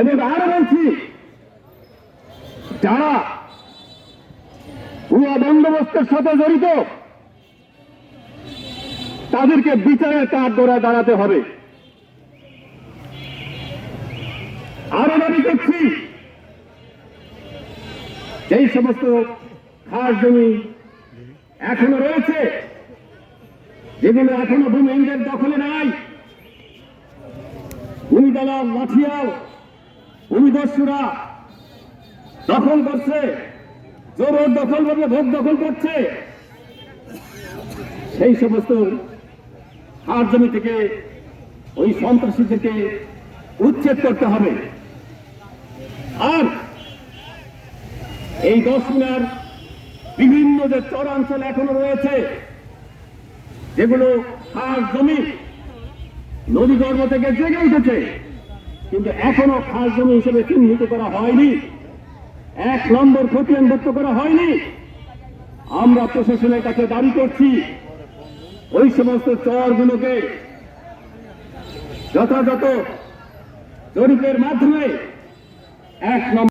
এবং আরও বলছি, যারা ভুয়া বন্দোবস্তের সাথে জড়িত, তাদেরকে বিচারের কাঠ গড়ায় দাঁড়াতে হবে। আরও দাবি করছি, যেই সমস্ত খাস জমি এখনও রয়েছে, যেগুলো এখনও ভূমিহীনদের দখলে নাই, ভূমি দালাল, লাঠিয়াল ভূমিদস্যুরা দখল করছে জোর দখল ভাবে ভোগ দখল করছে। সেই সমস্ত হাট জমি থেকে ওই সন্ত্রাসীদেরকে উচ্ছেদ করতে হবে। আর এই দশ মিনার বিভিন্ন যে চরাঞ্চল এখনও রয়েছে, যেগুলো হাট জমি নদী গর্ভ থেকে জেগে উঠেছে কিন্তু এখনও খাস জমি হিসেবে চিহ্নিত করা হয়নি। এক নম্বর খতিয়ান ভুক্ত করা হয়নি। আমরা প্রশাসনের কাছে দাবি করছি, ওই সমস্ত চরগুলোকে যথাযথ জরিপের মাধ্যমে এক নম্বর